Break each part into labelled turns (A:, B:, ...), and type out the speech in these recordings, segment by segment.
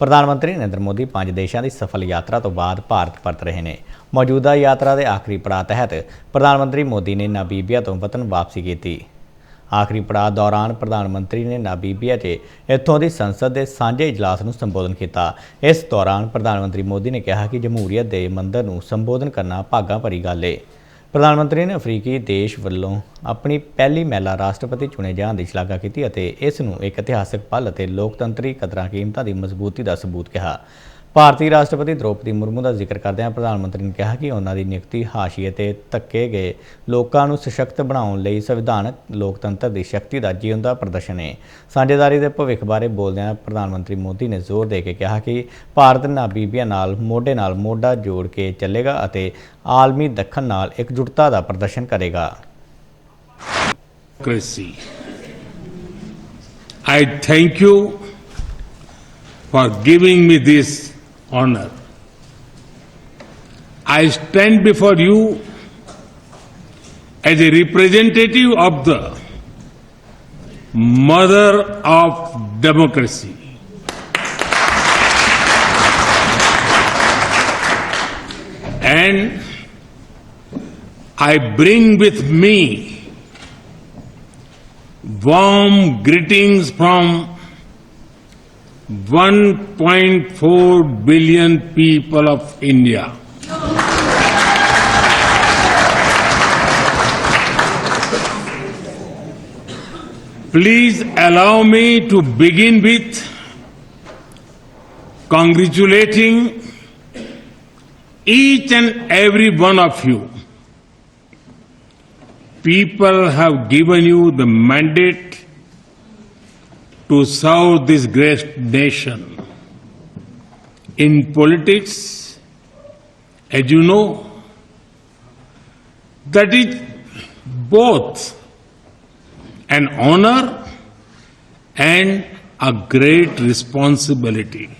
A: ਪ੍ਰਧਾਨ ਮੰਤਰੀ ਨਰਿੰਦਰ ਮੋਦੀ ਪੰਜ ਦੇਸ਼ਾਂ ਦੀ ਸਫਲ ਯਾਤਰਾ ਤੋਂ ਬਾਅਦ ਭਾਰਤ ਪਰਤ ਰਹੇ ਨੇ। ਮੌਜੂਦਾ ਯਾਤਰਾ ਦੇ ਆਖਰੀ ਪੜਾਅ ਤਹਿਤ ਪ੍ਰਧਾਨ ਮੰਤਰੀ ਮੋਦੀ ਨੇ ਨਾਮੀਬੀਆ ਤੋਂ ਵਤਨ ਵਾਪਸੀ ਕੀਤੀ। ਆਖਰੀ ਪੜਾਅ ਦੌਰਾਨ ਪ੍ਰਧਾਨ ਮੰਤਰੀ ਨੇ ਨਾਮੀਬੀਆ 'ਚ ਇੱਥੋਂ ਦੀ ਸੰਸਦ ਦੇ ਸਾਂਝੇ ਇਜਲਾਸ ਨੂੰ ਸੰਬੋਧਨ ਕੀਤਾ। ਇਸ ਦੌਰਾਨ ਪ੍ਰਧਾਨ ਮੰਤਰੀ ਮੋਦੀ ਨੇ ਕਿਹਾ ਕਿ ਜਮਹੂਰੀਅਤ ਦੇ ਮੰਦਰ ਨੂੰ ਸੰਬੋਧਨ ਕਰਨਾ ਭਾਗਾਂ ਭਰੀ ਗੱਲ ਏ। ਪ੍ਰਧਾਨ ਮੰਤਰੀ ਨੇ ਅਫਰੀਕੀ ਦੇਸ਼ ਵੱਲੋਂ ਆਪਣੀ ਪਹਿਲੀ ਮਹਿਲਾ ਰਾਸ਼ਟਰਪਤੀ ਚੁਣੇ ਜਾਣ ਦੀ ਸ਼ਲਾਘਾ ਕੀਤੀ ਅਤੇ ਇਸ ਨੂੰ ਇੱਕ ਇਤਿਹਾਸਕ ਪਲ ਅਤੇ ਲੋਕਤੰਤਰੀ ਕਦਰਾਂ ਕੀਮਤਾਂ ਦੀ ਮਜ਼ਬੂਤੀ ਦਾ ਸਬੂਤ ਕਿਹਾ। ਭਾਰਤੀ ਰਾਸ਼ਟਰਪਤੀ ਦ੍ਰੋਪਦੀ ਮੁਰਮੂ ਦਾ ਜ਼ਿਕਰ ਕਰਦਿਆਂ ਪ੍ਰਧਾਨ ਮੰਤਰੀ ਨੇ ਕਿਹਾ ਕਿ ਉਹਨਾਂ ਦੀ ਨਿਯੁਕਤੀ ਹਾਸ਼ੀਏ ਤੇ ਧੱਕੇ ਗਏ ਲੋਕਾਂ ਨੂੰ ਸਸ਼ਕਤ ਬਣਾਉਣ ਲਈ ਸੰਵਿਧਾਨਕ ਲੋਕਤੰਤਰ ਦੀ ਸ਼ਕਤੀ ਦਾ ਜਿਉਂਦਾ ਪ੍ਰਦਰਸ਼ਨ ਹੈ ਸਾਂਝੇਦਾਰੀ ਦੇ ਭਵਿੱਖ ਬਾਰੇ ਬੋਲਦਿਆਂ ਪ੍ਰਧਾਨ ਮੰਤਰੀ ਮੋਦੀ ਨੇ ਜ਼ੋਰ ਦੇ ਕੇ ਕਿਹਾ ਕਿ ਭਾਰਤ ਨਾ ਨਾਬੀਬੀਆਂ ਨਾਲ, ਮੋਢੇ ਨਾਲ ਮੋਢਾ ਜੋੜ ਕੇ ਚੱਲੇਗਾ ਅਤੇ ਆਲਮੀ ਦੱਖਣ ਨਾਲ ਇਕਜੁੱਟਤਾ ਦਾ ਪ੍ਰਦਰਸ਼ਨ ਕਰੇਗਾ
B: democracy. I thank you for giving me this honor. I stand before you as a representative of the mother of democracy. And I bring with me warm greetings from 1.4 billion people of India. Please allow me to begin with congratulating each and every one of you people have given you the mandate to serve this great nation. In politics, as you know, that is both an honor and a great responsibility.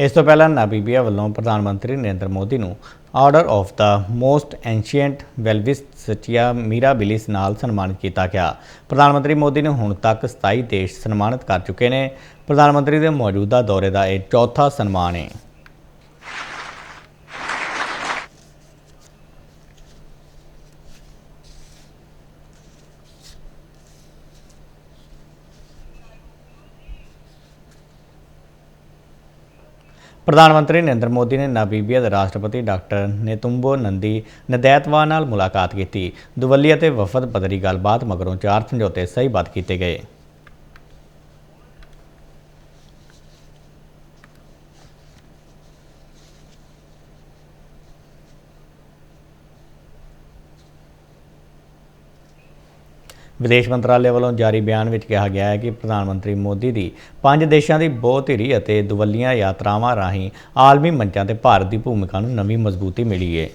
A: ਇਸ ਤੋਂ ਪਹਿਲਾਂ Namibia ਵੱਲੋਂ ਪ੍ਰਧਾਨ ਮੰਤਰੀ ਨਰਿੰਦਰ ਮੋਦੀ ਨੂੰ order of the most ancient welwitschia mirabilis ਨਾਲ ਸਨਮਾਨਿਤ ਕੀਤਾ ਗਿਆ। ਪ੍ਰਧਾਨ ਮੰਤਰੀ ਮੋਦੀ ਨੇ ਹੁਣ ਤੱਕ 27 ਦੇਸ਼ ਸਨਮਾਨਿਤ ਕਰ ਚੁੱਕੇ ਨੇ। ਪ੍ਰਧਾਨ ਮੰਤਰੀ ਦੇ ਮੌਜੂਦਾ ਦੌਰੇ ਦਾ ਇਹ ਚੌਥਾ ਸਨਮਾਨ ਹੈ ਪ੍ਰਧਾਨ ਮੰਤਰੀ ਨਰਿੰਦਰ ਮੋਦੀ ਨੇ ਨਾਮੀਬੀਆ ਦੇ ਰਾਸ਼ਟਰਪਤੀ ਡਾਕਟਰ ਨੇਤੁੰਬੋ ਨੰਦੀ ਨਦੈਤਵਾ ਨਾਲ ਮੁਲਾਕਾਤ ਕੀਤੀ। ਦੁਵੱਲੀ ਅਤੇ ਵਫਦ ਪੱਧਰੀ ਗੱਲਬਾਤ ਮਗਰੋਂ ਚਾਰ ਸਮਝੌਤੇ ਸਹੀਬੱਧ ਕੀਤੇ ਗਏ। ਵਿਦੇਸ਼ ਮੰਤਰਾਲੇ ਵੱਲੋਂ ਜਾਰੀ ਬਿਆਨ ਵਿੱਚ ਕਿਹਾ ਗਿਆ ਹੈ ਕਿ ਪ੍ਰਧਾਨ ਮੰਤਰੀ ਮੋਦੀ ਦੀ ਪੰਜ ਦੇਸ਼ਾਂ ਦੀ ਬਹੁਧਿਰੀ ਅਤੇ ਦੁਵੱਲੀਆਂ ਯਾਤਰਾਵਾਂ ਰਾਹੀਂ ਆਲਮੀ ਮੰਚਾਂ ਤੇ ਭਾਰਤ ਦੀ ਭੂਮਿਕਾ ਨੂੰ ਨਵੀਂ ਮਜ਼ਬੂਤੀ ਮਿਲੀ ਹੈ